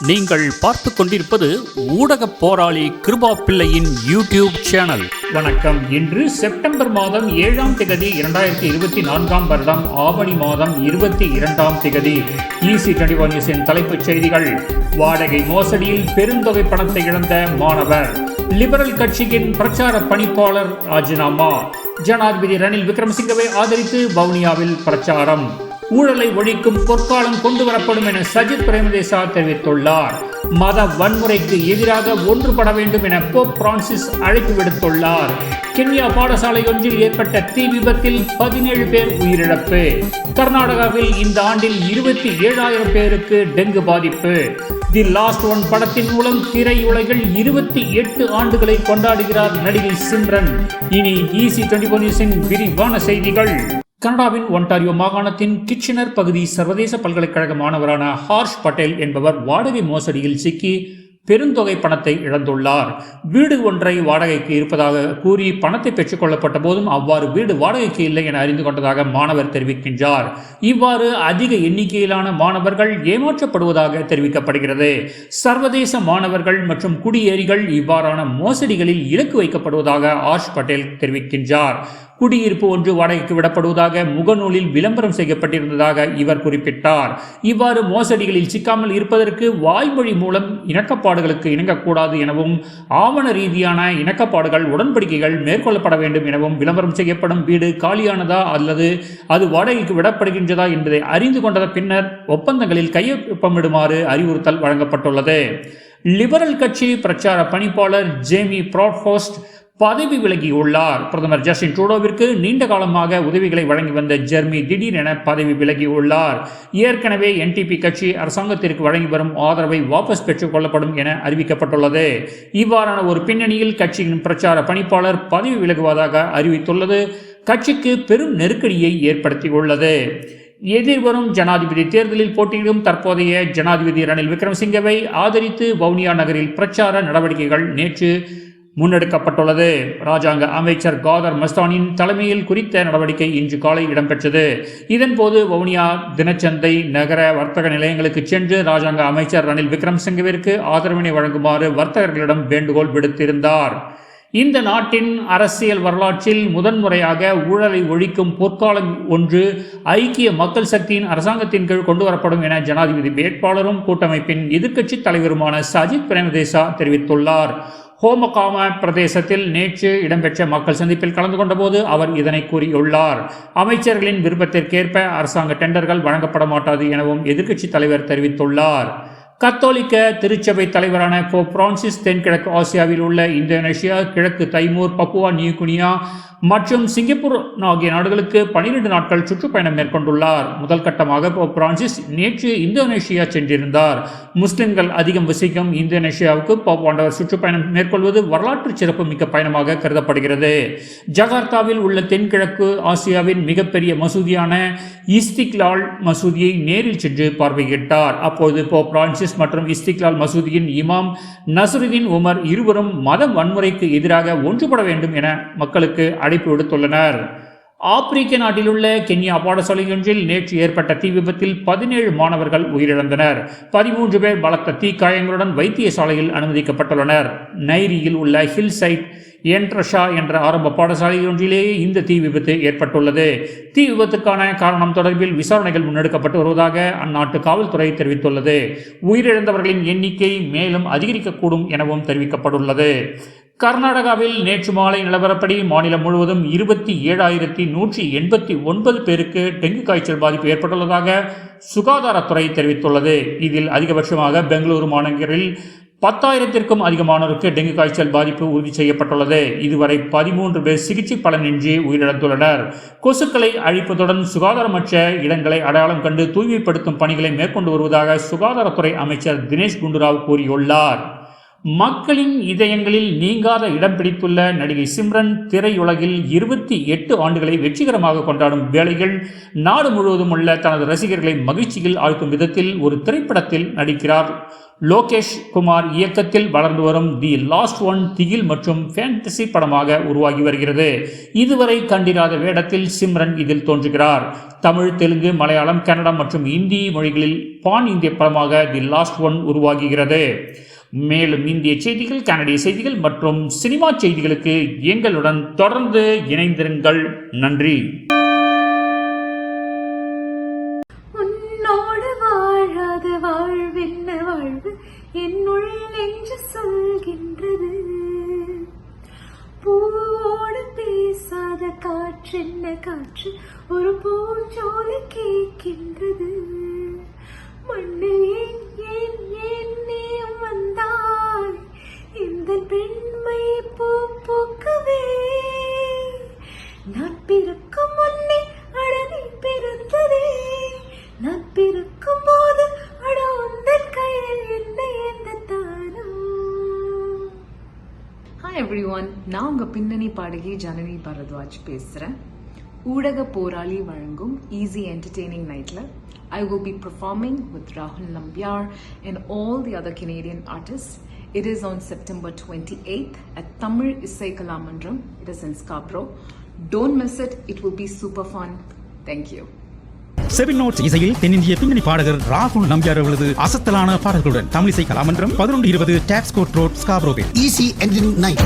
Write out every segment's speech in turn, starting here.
நீங்கள் பார்த்து கொண்டிருப்பது ஊடக போராளி கிருபா பிள்ளையின் யூடியூப் சேனல். வணக்கம். இன்று செப்டம்பர் மாதம் ஏழாம் திகதி இரண்டாயிரத்தி இருபத்தி நான்காம் வருடம் ஆவணி மாதம் இருபத்தி இரண்டாம் திகதி. ஈசி டுவெண்டி நியூஸின் தலைப்புச் செய்திகள். வாடகை மோசடியில் பெருந்தொகை பணத்தை இழந்த மாணவர். லிபரல் கட்சியின் பிரச்சார பணிப்பாளர் ராஜினாமா. ஜனாதிபதி ரணில் விக்ரமசிங்கவை ஆதரித்து வவுனியாவில் பிரச்சாரம். ஊழலை ஒழிக்கும் பொற்காலம் கொண்டு வரப்படும் என சஜித் பிரேமதேசா தெரிவித்துள்ளார். மத வன்முறைக்கு எதிராக ஒன்றுபட வேண்டும் என போப் பிரான்சிஸ் அழைப்பு விடுத்துள்ளார். கென்யா பாடசாலை ஒன்றில் ஏற்பட்ட தீ விபத்தில் பதினேழு பேர் உயிரிழப்பு. கர்நாடகாவில் இந்த ஆண்டில் இருபத்தி ஏழாயிரம் பேருக்கு டெங்கு பாதிப்பு. தி லாஸ்ட் ஒன் படத்தின் மூலம் திரையுலகில் இருபத்தி எட்டு ஆண்டுகளை கொண்டாடுகிறார் நடிகை சிம்ரன். இனி ஈசி டுவெண்டி நியூஸின் விரிவான செய்திகள். கனடாவின் ஒன்டாரியோ மாகாணத்தின் கிச்சனர் பகுதி சர்வதேச பல்கலைக்கழக மாணவரான ஹார்ஷ் பட்டேல் என்பவர் வாடகை மோசடியில் சிக்கி பெருந்தொகை பணத்தை இழந்துள்ளார். வீடு ஒன்றை வாடகைக்கு இருப்பதாக கூறி பணத்தை பெற்றுக்கொள்ளப்பட்ட போதும் அவ்வாறு வீடு வாடகைக்கு இல்லை என அறிந்து கொண்டதாக மாணவர் தெரிவிக்கின்றார். இவ்வாறு அதிக எண்ணிக்கையிலான மாணவர்கள் ஏமாற்றப்படுவதாக தெரிவிக்கப்படுகிறது. சர்வதேச மாணவர்கள் மற்றும் குடியேறிகள் இவ்வாறான மோசடிகளில் இலக்கு வைக்கப்படுவதாக ஆஷ் பட்டேல் தெரிவிக்கின்றார். குடியிருப்பு ஒன்று வாடகைக்கு விடப்படுவதாக முகநூலில் விளம்பரம் செய்யப்பட்டிருந்ததாக இவர் குறிப்பிட்டார். இவ்வாறு மோசடிகளில் சிக்காமல் இருப்பதற்கு வாய்மொழி மூலம் இணக்கப்பாடுகளுக்கு இணங்கக்கூடாது எனவும் ஆவண ரீதியான இணக்கப்பாடுகள் உடன்படிக்கைகள் மேற்கொள்ளப்பட வேண்டும் எனவும் விளம்பரம் செய்யப்படும் வீடு காலியானதா அல்லது அது வாடகைக்கு விடப்படுகின்றதா என்பதை அறிந்து கொண்ட பின்னர் ஒப்பந்தங்களில் கையொப்பமிடுமாறு அறிவுறுத்தல் வழங்கப்பட்டுள்ளது. லிபரல் கட்சி பிரச்சார பணிப்பாளர் ஜேமி ப்ராட்ஹோஸ்ட் பதவி விலகியுள்ளார். பிரதமர் ஜஸ்டின் ட்ரூடோவிற்கு நீண்ட காலமாக உதவிகளை வழங்கி வந்த ஜெர்மி திடீரென பதவி விலகியுள்ளார். ஏற்கனவே என்டிபி கட்சி அரசாங்கத்திற்கு வழங்கி வரும் ஆதரவை வாபஸ் பெற்றுக் கொள்ளப்படும் என அறிவிக்கப்பட்டுள்ளது. இவ்வாறான ஒரு பின்னணியில் கட்சியின் பிரச்சார பணிப்பாளர் பதவி விலகுவதாக அறிவித்துள்ளது. கட்சிக்கு பெரும் நெருக்கடியை ஏற்படுத்தியுள்ளது. எதிர்வரும் ஜனாதிபதி தேர்தலில் போட்டியிடும் தற்போதைய ஜனாதிபதி ரணில் விக்ரமசிங்கவை ஆதரித்து வவுனியா நகரில் பிரச்சார நடவடிக்கைகள் நேற்று முன்னெடுக்கப்பட்டுள்ளது. ராஜாங்க அமைச்சர் காதர் மஸ்தானின் தலைமையில் குறித்த நடவடிக்கை இன்று காலை இடம்பெற்றது. இதன்போது வவுனியா தினச்சந்தை நகர வர்த்தக நிலையங்களுக்கு சென்று ராஜாங்க அமைச்சர் ரணில் விக்ரம்சிங்கவிற்கு ஆதரவினை வழங்குமாறு வர்த்தகர்களிடம் வேண்டுகோள் விடுத்திருந்தார். இந்த நாட்டின் அரசியல் வரலாற்றில் முதன்முறையாக ஊழலை ஒழிக்கும் பொற்காலம் ஒன்று ஐக்கிய மக்கள் சக்தியின் அரசாங்கத்தின் கீழ் கொண்டு வரப்படும் என ஜனாதிபதி வேட்பாளரும் கூட்டமைப்பின் எதிர்க்கட்சித் தலைவருமான சஜித் பிரேமதேசா தெரிவித்துள்ளார். ஹோமகாமா பிரதேசத்தில் நேற்று இடம்பெற்ற மக்கள் சந்திப்பில் கலந்து கொண்டபோது அவர் இதனை கூறியுள்ளார். அமைச்சர்களின் விருப்பத்திற்கேற்ப அரசாங்க டெண்டர்கள் வழங்கப்பட மாட்டாது எனவும் எதிர்க்கட்சித் தலைவர் தெரிவித்துள்ளார். கத்தோலிக்க திருச்சபை தலைவரான போ பிரான்சிஸ் தென்கிழக்கு ஆசியாவில் உள்ள இந்தோனேஷியா கிழக்கு தைமூர் பப்புவா நியூகுனியா மற்றும் சிங்கப்பூர் ஆகிய நாடுகளுக்கு பனிரெண்டு நாட்கள் சுற்றுப்பயணம் மேற்கொண்டுள்ளார். முதல் கட்டமாக போ பிரான்சிஸ் நேற்று இந்தோனேஷியா சென்றிருந்தார். முஸ்லிம்கள் அதிகம் வசிக்கும் இந்தோனேஷியாவுக்கு போப்பாண்டவர் சுற்றுப்பயணம் மேற்கொள்வது வரலாற்று சிறப்பு மிக்க பயணமாக கருதப்படுகிறது. ஜகார்த்தாவில் உள்ள தென்கிழக்கு ஆசியாவின் மிகப்பெரிய மசூதியான இஸ்திக்லால் மசூதியை நேரில் சென்று பார்வையிட்டார். அப்போது போ பிரான்சிஸ் மற்றும் இஸ்திக்லால் மசூதியின் இமாம் நசருதீன் உமர் இருவரும் மத வன்முறைக்கு எதிராக ஒன்றுபட வேண்டும் என மக்களுக்கு அழைப்பு விடுத்துள்ளனர். ஆப்பிரிக்க நாட்டிலுள்ள கென்யா பாடசாலை ஒன்றில் நேற்று ஏற்பட்ட தீ விபத்தில் பதினேழு மாணவர்கள் உயிரிழந்தனர். பதிமூன்று பேர் பலத்த தீக்காயங்களுடன் வைத்தியசாலையில் அனுமதிக்கப்பட்டுள்ளனர். நைரியில் உள்ள ஹில் சைட் என்ட்ரஷா என்ற ஆரம்ப பாடசாலை ஒன்றிலேயே இந்த தீ விபத்து ஏற்பட்டுள்ளது. தீ விபத்துக்கான காரணம் தொடர்பில் விசாரணைகள் முன்னெடுக்கப்பட்டு வருவதாக அந்நாட்டு காவல்துறை தெரிவித்துள்ளது. உயிரிழந்தவர்களின் எண்ணிக்கை மேலும் அதிகரிக்கக்கூடும் எனவும் தெரிவிக்கப்பட்டுள்ளது. கர்நாடகாவில் நேற்று மாலை நிலவரப்படி மாநிலம் முழுவதும் இருபத்தி ஏழாயிரத்தி நூற்றி எண்பத்தி ஒன்பது பேருக்கு டெங்கு காய்ச்சல் பாதிப்பு ஏற்பட்டுள்ளதாக சுகாதாரத்துறை தெரிவித்துள்ளது. இதில் அதிகபட்சமாக பெங்களூரு மாநகரில் பத்தாயிரத்திற்கும் அதிகமானோருக்கு டெங்கு காய்ச்சல் பாதிப்பு உறுதி செய்யப்பட்டுள்ளது. இதுவரை பதிமூன்று பேர் சிகிச்சை பலனின்றி உயிரிழந்துள்ளனர். கொசுக்களை அழிப்பதுடன் சுகாதாரமற்ற இடங்களை அடையாளம் கண்டு தூய்மைப்படுத்தும் பணிகளை மேற்கொண்டு வருவதாக சுகாதாரத்துறை அமைச்சர் தினேஷ் குண்டுராவ் கூறியுள்ளார். மக்களின் இதயங்களில் நீங்காத இடம் பிடித்துள்ள நடிகை சிம்ரன் திரையுலகில் இருபத்தி எட்டு ஆண்டுகளை வெற்றிகரமாக கொண்டாடும் வேளைகள் நாடு முழுவதும் உள்ள தனது ரசிகர்களை மகிழ்ச்சியில் ஆழ்த்தும் விதத்தில் ஒரு திரைப்படத்தில் நடிக்கிறார். லோகேஷ் குமார் இயக்கத்தில் வளர்ந்து வரும் தி லாஸ்ட் ஒன் திகில் மற்றும் ஃபேண்டசி படமாக உருவாகி வருகிறது. இதுவரை கண்டிராத வேடத்தில் சிம்ரன் இதில் தோன்றுகிறார். தமிழ் தெலுங்கு மலையாளம் கன்னடம் மற்றும் இந்தி மொழிகளில் பான் இந்திய படமாக தி லாஸ்ட் ஒன் உருவாகுகிறது. மேலும் இந்திய செய்திகள் கனடிய செய்திகள் மற்றும் சினிமா செய்திகளுக்கு எங்களுடன் தொடர்ந்து இணைந்திருங்கள். நன்றி. உன்னோடு வாழாத வாழ்வென்ன வாழ்வு என்னுள் நெஞ்சு சொல்கின்றது. பூவோடு பேசாத காற்றென்ன காற்று ஒரு பூஞ்சோலை கேட்கின்றது. மண்ணில் நான் உங்கள் பின்னணி பாடகி ஜனனி பரத்வாஜ் பேசுகிறேன் ஊடக போராளி வழங்கும் ஈஸி என்டர்டெய்னிங் நைட்டில் I will be performing with ராகுல் Nambiar and all the other Canadian artists. It is on September 28th at Tamil Isai Kalamandram. It is in Scarborough. Don't miss it. It will be super fun. Thank you. Seven notes இசையில் தென்னிந்திய பின்னணி பாடகர் ராகுல் நம்பியார் அவர்களது அசத்தலான பாடல்களுடன் தமிழிசை கலாமன்றம் பதினொன்று இருபது Tapscott road ஸ்காப்ரோவில் ஈஸி என்ஜினியரிங் நைட்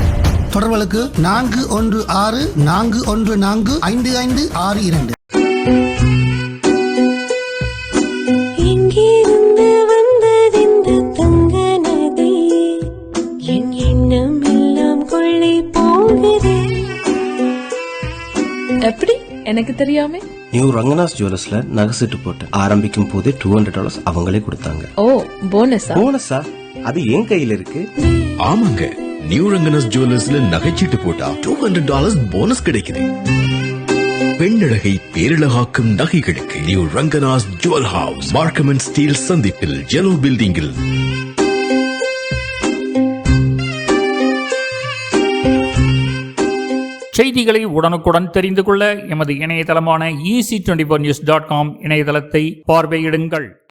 தொடர்புகளுக்கு நான்கு ஒன்று ஆறு நான்கு ஒன்று நான்கு ஐந்து ஐந்து ஆறு இரண்டு. எப்படி? எனக்கு தெரியாம. நியூ ரங்கநாஸ் ஜுவல்லர்ஸ்ல நகை செட்டு போட்டேன் ஆரம்பிக்கும் போதே டூ ஹண்ட்ரட் டாலர்ஸ் அவங்களே கொடுத்தாங்க. ஓ போனஸா போனஸா அது என் கையில இருக்கு. ஆமாங்க. நியூ ரங்கனஸ் ஜுவல்லர்ஸ்ல நகைச்சீட்டு போட்டா டூ ஹண்ட்ரட் டாலர்ஸ் போனஸ் கிடைக்குது. பெண்ணழகை பேரழகாக்கும் நகைகளுக்கு new Ranganas jewel house Markham and Steeles சந்திப்பில் ஜெலோ பில்டிங்கில் செய்திகளை உடனுக்குடன் தெரிந்து கொள்ள எமது இணையதளமான E C twenty four news dot com இணையதளத்தை பார்வையிடுங்கள்.